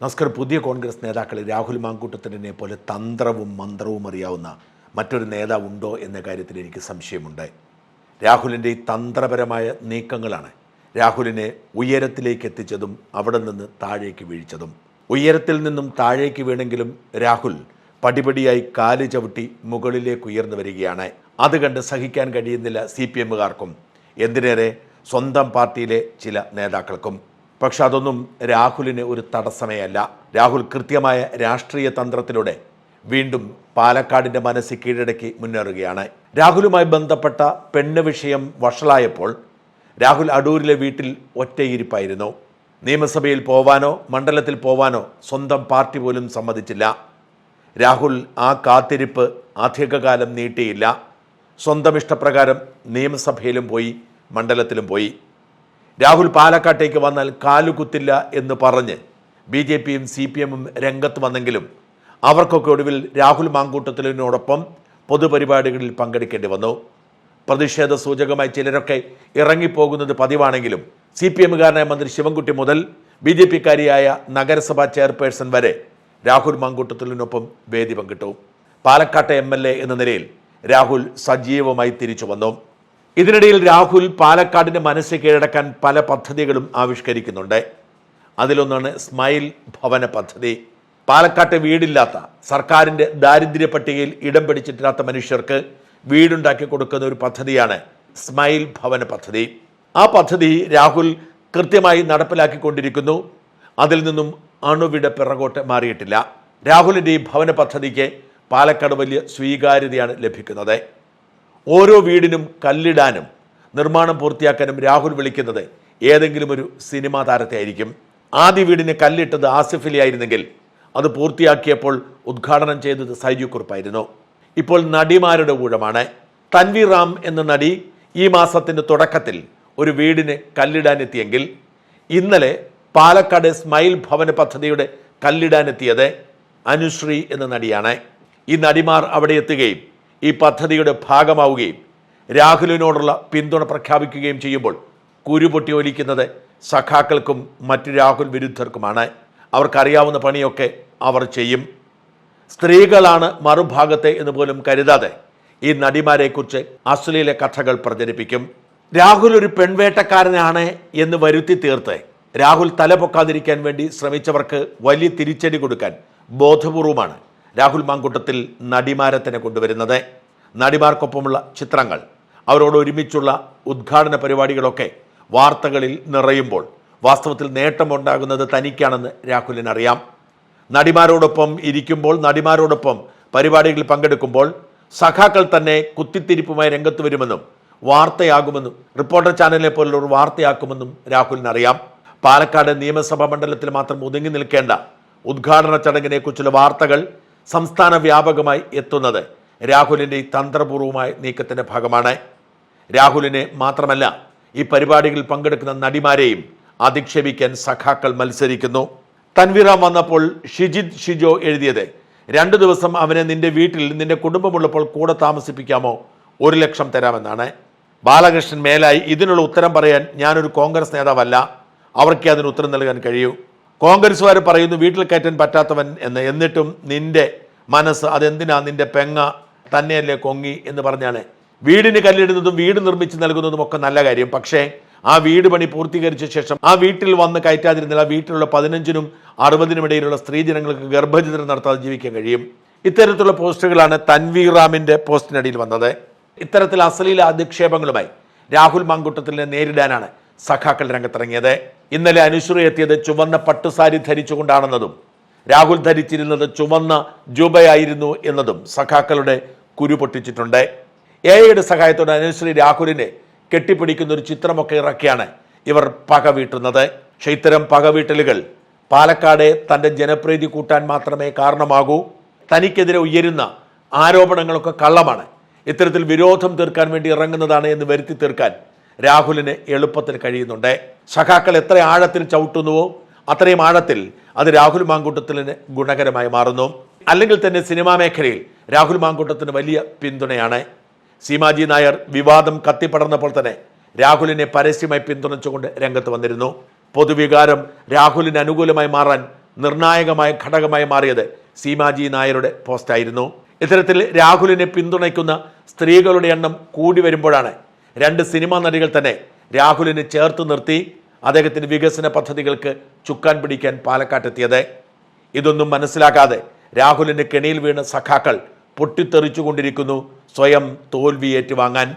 നമസ്കാരം പുതിയ കോൺഗ്രസ് നേതാക്കൾ രാഹുൽ മാങ്കൂട്ടത്തിനെ പോലെ തന്ത്രവും മന്ത്രവും അറിയാവുന്ന മറ്റൊരു നേതാവുണ്ടോ എന്ന കാര്യത്തിൽ എനിക്ക് സംശയമുണ്ട്. രാഹുലിന്റെ ഈ തന്ത്രപരമായ നീക്കങ്ങളാണ് രാഹുലിനെ ഉയരത്തിലേക്ക് എത്തിച്ചതും അവിടെ നിന്ന് താഴേക്ക് വീഴ്ചതും. ഉയരത്തിൽ നിന്നും താഴേക്ക് വീണെങ്കിലും രാഹുൽ പടിപടിയായി കാൽ ചവിട്ടി മുകളിലേക്ക് ഉയർന്നു വരികയാണ്. അത് കണ്ട് സഹിക്കാൻ കഴിയുന്നില്ല സി പി എമ്മുകാർക്കും. എന്തിനേറെ? സ്വന്തം പാർട്ടിയിലെ ചില നേതാക്കൾക്കും. പക്ഷെ അതൊന്നും രാഹുലിന് ഒരു തടസ്സമേ അല്ല രാഹുൽ കൃത്യമായ രാഷ്ട്രീയ തന്ത്രത്തിലൂടെ വീണ്ടും പാലക്കാടിന്റെ മനസ്സ് കീഴടക്കി മുന്നേറുകയാണ്. രാഹുലുമായി ബന്ധപ്പെട്ട പെണ്ണ് വിഷയം വഷളായപ്പോൾ രാഹുൽ അടൂരിലെ വീട്ടിൽ ഒറ്റയിരിപ്പായിരുന്നു. നിയമസഭയിൽ പോവാനോ മണ്ഡലത്തിൽ പോവാനോ സ്വന്തം പാർട്ടി പോലും സമ്മതിച്ചില്ല. രാഹുൽ ആ കാത്തിരിപ്പ് അധികകാലം നീട്ടിയില്ല. സ്വന്തം ഇഷ്ടപ്രകാരം നിയമസഭയിലും പോയി മണ്ഡലത്തിലും പോയി. രാഹുൽ പാലക്കാട്ടേക്ക് വന്നാൽ കാലുകുത്തില്ല എന്ന് പറഞ്ഞ് ബി ജെ പിയും സി പി എമ്മും രംഗത്ത് വന്നെങ്കിലും അവർക്കൊക്കെ ഒടുവിൽ രാഹുൽ മാങ്കൂട്ടത്തിലിനോടൊപ്പം പൊതുപരിപാടികളിൽ പങ്കെടുക്കേണ്ടി വന്നു. പ്രതിഷേധ സൂചകമായി ചിലരൊക്കെ ഇറങ്ങിപ്പോകുന്നത് പതിവാണെങ്കിലും സി പി എമ്മുകാരനായ മന്ത്രി ശിവൻകുട്ടി മുതൽ ബി ജെ പിക്കാരിയായ നഗരസഭാ ചെയർപേഴ്സൺ വരെ രാഹുൽ മാങ്കൂട്ടത്തിലിനൊപ്പം വേദി പങ്കിട്ടു. പാലക്കാട്ടെ എം എൽ എ എന്ന നിലയിൽ രാഹുൽ സജീവമായി തിരിച്ചു വന്നു. ഇതിനിടയിൽ രാഹുൽ പാലക്കാടിന്റെ മനസ്സ് കീഴടക്കാൻ പല പദ്ധതികളും ആവിഷ്കരിക്കുന്നുണ്ട്. അതിലൊന്നാണ് സ്മൈൽ ഭവന പദ്ധതി. പാലക്കാട്ട് വീടില്ലാത്ത സർക്കാരിന്റെ ദാരിദ്ര്യ പട്ടികയിൽ ഇടം പിടിച്ചിട്ടില്ലാത്ത മനുഷ്യർക്ക് വീടുണ്ടാക്കി കൊടുക്കുന്ന ഒരു പദ്ധതിയാണ് സ്മൈൽ ഭവന പദ്ധതി. ആ പദ്ധതി രാഹുൽ കൃത്യമായി നടപ്പിലാക്കിക്കൊണ്ടിരിക്കുന്നു. അതിൽ നിന്നും അണുവിട പിറകോട്ട് മാറിയിട്ടില്ല. രാഹുലിന്റെ ഈ ഭവന പദ്ധതിക്ക് പാലക്കാട് വലിയ സ്വീകാര്യതയാണ് ലഭിക്കുന്നത്. ഓരോ വീടിനും കല്ലിടാനും നിർമ്മാണം പൂർത്തിയാക്കാനും രാഹുൽ വിളിക്കുന്നത് ഏതെങ്കിലും ഒരു സിനിമാ താരത്തെ ആയിരിക്കും. ആദ്യ വീടിന് കല്ലിട്ടത് ആസിഫലി ആയിരുന്നെങ്കിൽ അത് പൂർത്തിയാക്കിയപ്പോൾ ഉദ്ഘാടനം ചെയ്തത് സൈജു കുറുപ്പായിരുന്നു. ഇപ്പോൾ നടിമാരുടെ ഊഴമാണ്. തൻവി റാം എന്ന നടി ഈ മാസത്തിന്റെ തുടക്കത്തിൽ ഒരു വീടിന് കല്ലിടാനെത്തിയെങ്കിൽ ഇന്നലെ പാലക്കാട് സ്മൈൽ ഭവന പദ്ധതിയുടെ കല്ലിടാനെത്തിയത് അനുശ്രീ എന്ന നടിയാണ്. ഈ നടിമാർ അവിടെ എത്തുകയും ഈ പദ്ധതിയുടെ ഭാഗമാവുകയും രാഹുലിനോടുള്ള പിന്തുണ പ്രഖ്യാപിക്കുകയും ചെയ്യുമ്പോൾ കുരുപൊട്ടി ഒലിക്കുന്നത് സഖാക്കൾക്കും മറ്റു രാഹുൽ വിരുദ്ധർക്കുമാണ്. അവർക്കറിയാവുന്ന പണിയൊക്കെ അവർ ചെയ്യും. സ്ത്രീകളാണ് മറുഭാഗത്തെ എന്ന് പോലും കരുതാതെ ഈ നടിമാരെക്കുറിച്ച് അശ്ലീല കഥകൾ പ്രചരിപ്പിക്കും. രാഹുൽ ഒരു പെൺവേട്ടക്കാരനാണ് എന്ന് വരുത്തി തീർത്ത് രാഹുൽ തലപൊക്കാതിരിക്കാൻ വേണ്ടി ശ്രമിച്ചവർക്ക് വലിയ തിരിച്ചടി കൊടുക്കാൻ ബോധപൂർവമാണ്. രാഹുൽ മാങ്കൂട്ടത്തിൽ നടിമാരെ തന്നെ കൊണ്ടുവരുന്നത്. നടിമാർക്കൊപ്പമുള്ള ചിത്രങ്ങൾ അവരോട് ഒരുമിച്ചുള്ള ഉദ്ഘാടന പരിപാടികളൊക്കെ വാർത്തകളിൽ നിറയുമ്പോൾ വാസ്തവത്തിൽ നേട്ടമുണ്ടാകുന്നത് തനിക്കാണെന്ന് രാഹുലിനറിയാം. നടിമാരോടൊപ്പം ഇരിക്കുമ്പോൾ നടിമാരോടൊപ്പം പരിപാടികളിൽ പങ്കെടുക്കുമ്പോൾ സഖാക്കൾ തന്നെ കുത്തിത്തിരിപ്പുമായി രംഗത്ത് വരുമെന്നും വാർത്തയാകുമെന്നും റിപ്പോർട്ടർ ചാനലിനെ പോലുള്ള ഒരു വാർത്തയാക്കുമെന്നും രാഹുലിനറിയാം. പാലക്കാട് നിയമസഭാ മണ്ഡലത്തിൽ മാത്രം ഒതുങ്ങി നിൽക്കേണ്ട ഉദ്ഘാടന ചടങ്ങിനെക്കുറിച്ചുള്ള വാർത്തകൾ സംസ്ഥാന വ്യാപകമായി എത്തുന്നത് രാഹുലിന്റെ ഈ തന്ത്രപൂർവമായ നീക്കത്തിന്റെ ഭാഗമാണ്. രാഹുലിനെ മാത്രമല്ല ഈ പരിപാടികളിൽ പങ്കെടുക്കുന്ന നടിമാരെയും അധിക്ഷേപിക്കാൻ സഖാക്കൾ മത്സരിക്കുന്നു. തൻവീറാം വന്നപ്പോൾ ഷിജിത് ഷിജോ എഴുതിയത് രണ്ടു ദിവസം അവനെ നിന്റെ വീട്ടിൽ നിന്റെ കുടുംബമുള്ളപ്പോൾ കൂടെ താമസിപ്പിക്കാമോ? ഒരു ലക്ഷം തരാമെന്നാണ്. ബാലകൃഷ്ണൻ മേലായി ഇതിനുള്ള ഉത്തരം പറയാൻ ഞാനൊരു കോൺഗ്രസ് നേതാവല്ല. അവർക്ക് അതിന് ഉത്തരം നൽകാൻ കഴിയൂ. കോൺഗ്രസ്സുകാർ പറയുന്നു വീട്ടിൽ കയറ്റാൻ പറ്റാത്തവൻ എന്ന്. എന്നിട്ടും നിന്റെ മനസ്സ് അതെന്തിനാ നിന്റെ പെങ്ങ തന്നെയല്ലേ കൊങ്ങി? എന്ന് പറഞ്ഞാണ്. വീടിന് കല്ലിടുന്നതും വീട് നിർമ്മിച്ച് നൽകുന്നതും ഒക്കെ നല്ല കാര്യം. പക്ഷേ ആ വീട് പണി പൂർത്തീകരിച്ച ശേഷം ആ വീട്ടിൽ വന്ന് കയറ്റാതിരുന്നില്ല ആ വീട്ടിലുള്ള പതിനഞ്ചിനും അറുപതിനും ഇടയിലുള്ള സ്ത്രീ ജനങ്ങൾക്ക് ഗർഭചിത്രം നടത്താതെ ജീവിക്കാൻ കഴിയും. ഇത്തരത്തിലുള്ള പോസ്റ്റുകളാണ് തൻവീർ റാമിന്റെ പോസ്റ്റിനടിയിൽ വന്നത്. ഇത്തരത്തിൽ അശ്ലീല അധിക്ഷേപങ്ങളുമായി രാഹുൽ മാങ്കുട്ടത്തിനെ നേരിടാനാണ് സഖാക്കൾ രംഗത്തിറങ്ങിയത്. ഇന്നലെ അനുശ്രീ എത്തിയത് ചുവന്ന പട്ടുസാരി ധരിച്ചുകൊണ്ടാണെന്നതും രാഹുൽ ധരിച്ചിരുന്നത് ചുവന്ന ജൂബയായിരുന്നു എന്നതും സഖാക്കളുടെ കുരു പൊട്ടിച്ചിട്ടുണ്ട്. എ ഐയുടെ സഹായത്തോടെ അനുശ്രീ രാഹുലിനെ കെട്ടിപ്പിടിക്കുന്ന ഒരു ചിത്രമൊക്കെ ഇറക്കിയാണ് ഇവർ പക വീട്ടുന്നത് പക്ഷേ ഇത്തരം പകവീട്ടലുകൾ പാലക്കാട് തന്റെ ജനപ്രീതി കൂട്ടാൻ മാത്രമേ കാരണമാകൂ. തനിക്കെതിരെ ഉയരുന്ന ആരോപണങ്ങളൊക്കെ കള്ളമാണ്. ഇത്തരത്തിൽ വിരോധം തീർക്കാൻ വേണ്ടി ഇറങ്ങുന്നതാണ് എന്ന് വരുത്തി തീർക്കാൻ രാഹുലിന് എളുപ്പത്തിൽ കഴിയുന്നുണ്ട്. സഖാക്കൾ എത്ര ആഴത്തിൽ ചവിട്ടുന്നുവോ അത്രയും ആഴത്തിൽ അത് രാഹുൽ മാങ്കൂട്ടത്തിന് ഗുണകരമായി മാറുന്നു. അല്ലെങ്കിൽ തന്നെ സിനിമാ മേഖലയിൽ രാഹുൽ മാങ്കൂട്ടത്തിന് വലിയ പിന്തുണയാണ്. സീമാജി നായർ വിവാദം കത്തിപ്പടർന്നപ്പോൾ തന്നെ രാഹുലിനെ പരസ്യമായി പിന്തുണച്ചുകൊണ്ട് രംഗത്ത് വന്നിരുന്നു. പൊതുവികാരം രാഹുലിന് അനുകൂലമായി മാറാൻ നിർണായകമായ ഘടകമായി മാറിയത് സീമാജി നായരുടെ പോസ്റ്റായിരുന്നു. ഇത്തരത്തിൽ രാഹുലിനെ പിന്തുണയ്ക്കുന്ന സ്ത്രീകളുടെ എണ്ണം കൂടി വരുമ്പോഴാണ് രണ്ട് സിനിമാ നടികൾ തന്നെ രാഹുലിനെ ചേർത്ത് നിർത്തി അദ്ദേഹത്തിന്റെ വികസന പദ്ധതികൾക്ക് ചുക്കാൻ പിടിക്കാൻ പാലക്കാട്ടെത്തിയത്. ഇതൊന്നും മനസ്സിലാക്കാതെ രാഹുലിന്റെ കെണിയിൽ വീണ സഖാക്കൾ പൊട്ടിത്തെറിച്ചുകൊണ്ടിരിക്കുന്നു. സ്വയം തോൽവി ഏറ്റുവാങ്ങാൻ.